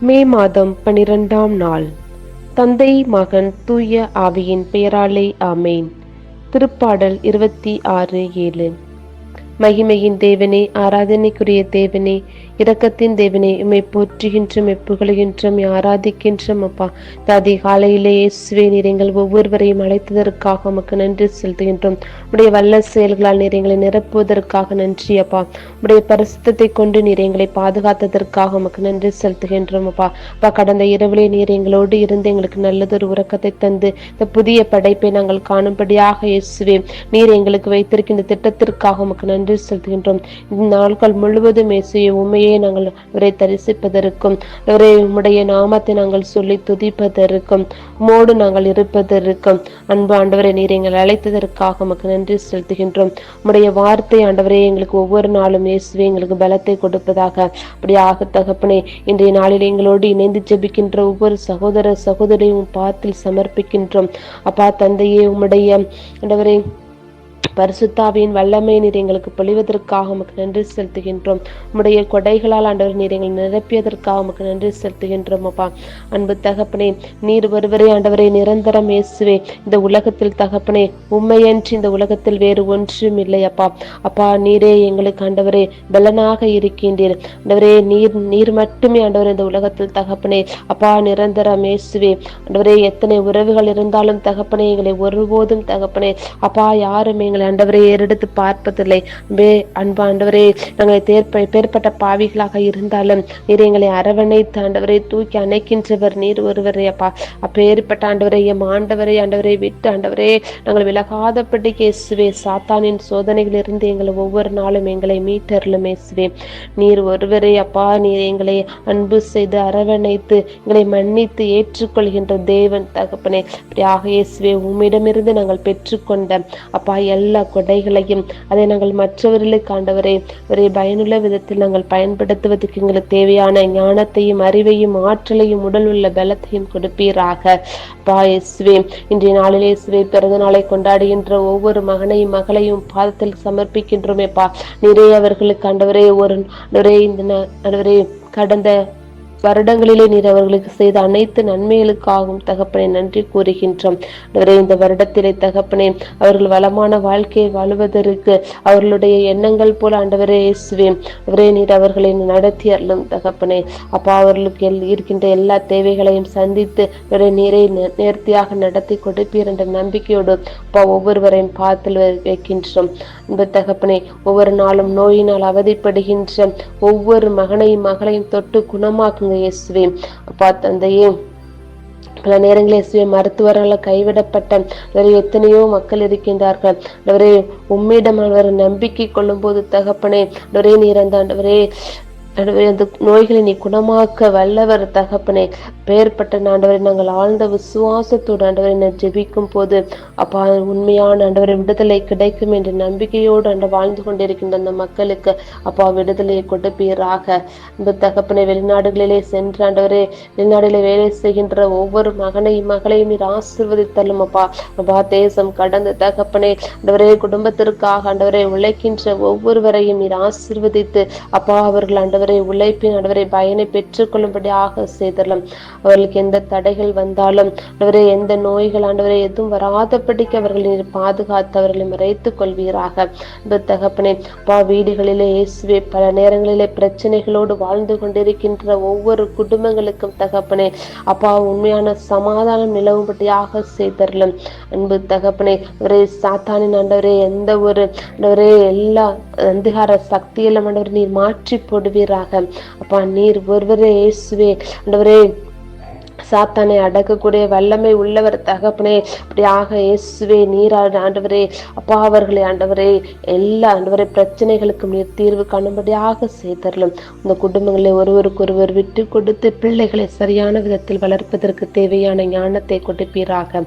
மே மாதம் பனிரெண்டாம் நாள். தந்தை மகன் தூய ஆவியின் பெயராலே ஆமேன். திருப்பாடல் இருபத்தி ஆறு ஏழு. மகிமையின் தேவனே ஆராதனைக்குரிய தேவனே இரக்கத்தின் தேவனே உம்மை போற்றுகின்றோம் புகழுகின்றோம் ஆராதிக்கின்றோம் அப்பா. தாதி காலையிலேயே சுவே நீர் எங்கள் ஒவ்வொருவரையும் அழைத்ததற்காக உமக்கு நன்றி செலுத்துகின்றோம். உடைய வல்ல செயல்களால் நீர் எங்களை நிரப்புவதற்காக நன்றி அப்பா. உடைய பரிசுத்தத்தை கொண்டு நீர் எங்களை பாதுகாத்ததற்காக உமக்கு நன்றி செலுத்துகின்றோம் அப்பா. அப்பா கடந்த இரவிலே நீர் எங்களோடு இருந்து எங்களுக்கு நல்லதொரு உறக்கத்தை தந்து இந்த புதிய படைப்பை நாங்கள் காணும்படியாக இயேசுவே நீர் எங்களுக்கு வைத்திருக்கின்ற திட்டத்திற்காக உமக்கு நன்றி செலுத்துகின்றோம். இந்த நாட்கள் முழுவதும் இயேசுவே உண்மையை உண்மையை நாங்கள் அவரை தரிசிப்பதற்கும் அவரை உம்முடைய நாமத்தை நாங்கள் சொல்லி துதிப்பதற்கும் மோடு நாங்கள் இருப்பதற்கும். அன்பு ஆண்டவரை நீர் எங்கள் அழைத்ததற்காக உமக்கு நன்றி செலுத்துகின்றோம். உம்முடைய வார்த்தை ஆண்டவரே எங்களுக்கு ஒவ்வொரு நாளும் இயேசுவே எங்களுக்கு பலத்தை கொடுப்பதாக. அப்படியாக தகப்பனே இன்றைய நாளில் எங்களோடு இணைந்து ஜெபிக்கின்ற ஒவ்வொரு சகோதர சகோதரியும் பாத்தில் சமர்ப்பிக்கின்றோம். அப்பா தந்தையே உம்முடைய ஆண்டவரே பரிசுத்தாவின் வல்லமை நீர் எங்களுக்கு பொழிவதற்காக உமக்கு நன்றி செலுத்துகின்றோம். உம்முடைய கொடைகளால் ஆண்டவர் நீர் எங்களை நிரப்பியதற்காக உமக்கு நன்றி செலுத்துகின்றோம் அப்பா. அன்பு தகப்பனே நீர் ஒருவரே ஆண்டவரை நிரந்தரம் இயேசுவே. இந்த உலகத்தில் தகப்பனே உண்மையன்றி இந்த உலகத்தில் வேறு ஒன்றும் இல்லை அப்பா. அப்பா நீரே எங்களுக்கு ஆண்டவரே பலனாக இருக்கின்றீர். ஆண்டவரே நீர் நீர் மட்டுமே ஆண்டவர் இந்த உலகத்தில் தகப்பனே. அப்பா நிரந்தரம் இயேசுவே. ஆண்டவரே எத்தனை உறவுகள் இருந்தாலும் தகப்பனே எங்களை ஒருபோதும் தகப்பனே. அப்பா யாரும் எங்களை ஆண்டவரே ஏறெடுத்து பார்ப்பதில்லை. பே அன்பு ஆண்டவரே நாங்கள் தேர்ப்ப பேர்பட்ட பாவிகளாக இருந்தாலும் நீர் எங்களை அரவணைத்து ஆண்டவரை தூக்கி அணைக்கின்றவர் நீர் ஒருவரே அப்பா. அப்பேற்பட்ட ஆண்டவரை எம் ஆண்டவரை ஆண்டவரை விட்டு ஆண்டவரே நாங்கள் விலகாதபடி கேசுவே சாத்தானின் சோதனைகள் இருந்து எங்களை ஒவ்வொரு நாளும் எங்களை மீட்டரிலும் இயேசுவே. நீர் ஒருவரே அப்பா நீர் எங்களை அன்பு செய்து அரவணைத்து எங்களை மன்னித்து ஏற்றுக்கொள்கின்ற தேவன் தகப்பனே. அப்படியாக இயேசுவே உம்மிடமிருந்து நாங்கள் பெற்றுக்கொண்ட அப்பா எல்லா கொடைகளையும். அதை நாங்கள் மற்றவர்களுக்கு காண்டவரே ஒரே பயனுள்ள விதத்தில் நாங்கள் பயன்படுத்துவதற்கு எங்களுக்கு தேவையான ஞானத்தையும் அறிவையும் ஆற்றலையும் உடல் உள்ள பலத்தையும் கொடுப்பீராக. பா இயேசுவே இன்றைய நாளிலே சுவை பிறந்த நாளை கொண்டாடுகின்ற ஒவ்வொரு மகனையும் மகளையும் பாதத்தில் சமர்ப்பிக்கின்றோமேப்பா. நிறைய அவர்களுக்கு ஆண்டவரே ஒரு ஆண்டவரே இந்த கடந்த வருடங்களிலே நீர் அவர்களுக்கு செய்த அனைத்து நன்மைகளுக்காகவும் தகப்பனை நன்றி கூறுகின்றோம். இந்த வருடத்திலே தகப்பனே அவர்கள் வளமான வாழ்க்கையை வாழுவதற்கு அவர்களுடைய எண்ணங்கள் போல ஆண்டவரே இயேசுவே அவரே நீர் அவர்களை நடத்தி அருளும் தகப்பனே. அப்பா அவர்களுக்கு இருக்கின்ற எல்லா தேவைகளையும் சந்தித்து அவரை நீரை நேர்த்தியாக நடத்தி கொடுப்பீர் என்ற நம்பிக்கையோடு அப்பா ஒவ்வொருவரையும் பார்த்து வைக்கின்றோம். இந்த தகப்பனே ஒவ்வொரு நாளும் நோயினால் அவதிப்படுகின்ற ஒவ்வொரு மகனையும் மகளையும் தொட்டு குணமாக்கும் குணமாக்குங்க இயேசுவே. அப்பா தந்தையே பல நேரங்களில் இயேசுவே மருத்துவரால் கைவிடப்பட்ட எத்தனையோ மக்கள் இருக்கின்றார்கள். அவரே உம்மிடம் அவர் நம்பிக்கை கொள்ளும் போது தகப்பனே அவரே நீர் அந்த அந்த நோய்களை நீ குணமாக்க வல்லவர் தகப்பனே. பெயர்பட்ட ஆண்டவரை நாங்கள் ஆழ்ந்த விசுவாசத்தோடு ஆண்டவரை நான் ஜெபிக்கும் போது அப்பா உண்மையான ஆண்டவரை விடுதலை கிடைக்கும் என்ற நம்பிக்கையோடு ஆண்ட வாழ்ந்து கொண்டிருக்கின்ற அந்த மக்களுக்கு அப்பா விடுதலையை கொடுப்பீராக. இந்த தகப்பனை வெளிநாடுகளிலே சென்ற ஆண்டவரே வெளிநாடுகளில் வேலை செய்கின்ற ஒவ்வொரு மகனையும் மகளையும் நீர் ஆசிர்வதித்தள்ளும் அப்பா. அப்பா தேசம் கடந்த தகப்பனே ஆண்டவரே குடும்பத்திற்காக ஆண்டவரை உழைக்கின்ற ஒவ்வொருவரையும் நீர் ஆசிர்வதித்து அப்பா அவர்கள் ஆண்டவர் ஆண்டவரை உழைப்பின் ஆண்டவரை பயனை பெற்றுக்கொள்ளும்படி ஆக செய்தரலாம். அவர்களுக்கு எந்த தடைகள் வந்தாலும் ஆண்டவரை எந்த நோய்கள் ஆண்டவரை எதுவும் வராதபடிக்கு அவர்களை பாதுகாத்து அவர்களை மறைத்துக் கொள்வீராக. தகப்பனே பா வீடுகளிலே இயேசுவே பல நேரங்களிலே பிரச்சனைகளோடு வாழ்ந்து கொண்டிருக்கின்ற ஒவ்வொரு குடும்பங்களுக்கும் தகப்பனே அப்பா உண்மையான சமாதானம் நிலவும்படியாக செய்தரலும். அன்பு தகப்பனே ஒரே சாத்தானின் ஆண்டவரே எந்த ஒரு ஆண்டவரே எல்லா அந்திகார சக்தியெல்லாம் ஆண்டவர் நீர் மாற்றி போடுவீர் அப்பா நீர் ஒருவரே இயேசுவே. ஆண்டவரே சாத்தானை அடக்கக்கூடிய வல்லமை உள்ளவர் தகப்பனே. அப்படியாக இயேசுவே நீரா ஆண்டவரே அப்பா அவர்களை ஆண்டவரே எல்லா ஆண்டவரை பிரச்சனைகளுக்கும் நீர் தீர்வு காணும்படியாக செய்தரலும் இந்த குடும்பங்களை ஒருவருக்கொருவர் விட்டு கொடுத்து பிள்ளைகளை சரியான விதத்தில் வளர்ப்பதற்கு தேவையான ஞானத்தை கொடுப்பீராக.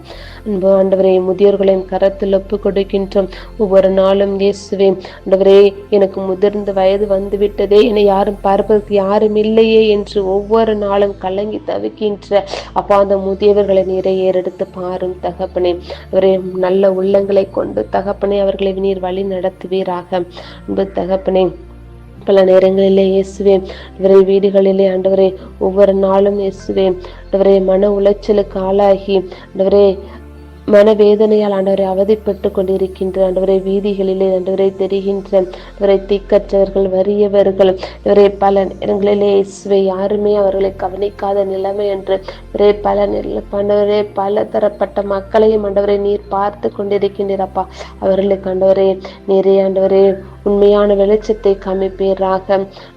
அன்பு ஆண்டவரே முதியோர்களையும் கரத்தில் ஒப்பு கொடுக்கின்றோம். ஒவ்வொரு நாளும் இயேசுவே ஆண்டவரே எனக்கு முதிர்ந்த வயது வந்துவிட்டதே என்னை யாரும் பார்ப்பதற்கு யாரும் இல்லையே என்று ஒவ்வொரு நாளும் கலங்கி தவிக்கின்ற அப்பா அந்த முதியவர்களை நீரை ஏறெடுத்து பாரும் தகப்பனே. அவரே நல்ல உள்ளங்களை கொண்டு தகப்பனே அவர்களை நீர் வழி நடத்துவீராக. அன்பு தகப்பனே பல நேரங்களிலே இயேசுவே இவரை வீடுகளிலே ஆண்டவரே ஒவ்வொரு நாளும் இயேசுவே ஆண்டவரே மன உளைச்சலுக்கு ஆளாகி ஆண்டவரே மனவேதனையால் ஆண்டவரை அவதிப்பட்டு கொண்டிருக்கின்ற ஆண்டவரை வீதிகளிலே ஆண்டவரை தெரிகின்ற ஆண்டவரை தீக்கற்றவர்கள் வறியவர்கள் இவரை பல நேரங்களிலே இயேசுவை யாருமே அவர்களை கவனிக்காத நிலைமை என்று ஒரே பல நில ஆண்டவரே பல தரப்பட்ட மக்களையும் ஆண்டவரை நீர் பார்த்து கொண்டிருக்கின்றப்பா அவர்களுக்கு ஆண்டவரே நீரே ஆண்டவரே உண்மையான வெளிச்சத்தை காமிப்பீராக.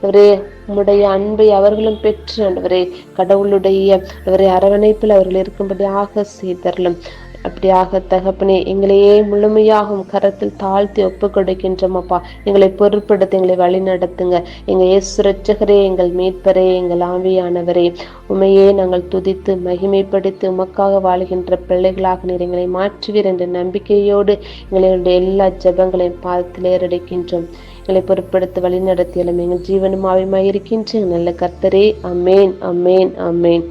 அவரே உம்முடைய அன்பை அவர்களும் பெற்று ஆண்டவரே கடவுளுடைய அவரை அரவணைப்பில் அவர்கள் இருக்கும்படியாக செய்தரலும். அப்படியாக தகப்பனே எங்களையே முழுமையாகும் கரத்தில் தாழ்த்தி ஒப்பு கொடுக்கின்றோம் அப்பா. எங்களை பொருட்படுத்தி எங்களை வழி நடத்துங்க. எங்கள் இயேசு எங்கள் மீட்பரே எங்கள் ஆவியானவரே. உமையே நாங்கள் துதித்து மகிமைப்படுத்தி உமக்காக வாழ்கின்ற பிள்ளைகளாக நீர் எங்களை மாற்றுவீர் என்ற நம்பிக்கையோடு எங்களுடைய எல்லா ஜபங்களையும் பாதத்தில் ஏறடைக்கின்றோம். எங்களை பொருட்படுத்த வழி நடத்தியலும் எங்கள் ஜீவனும் ஆவியமாய் இருக்கின்ற நல்ல கர்த்தரே. அமேன் அமேன் அமேன்.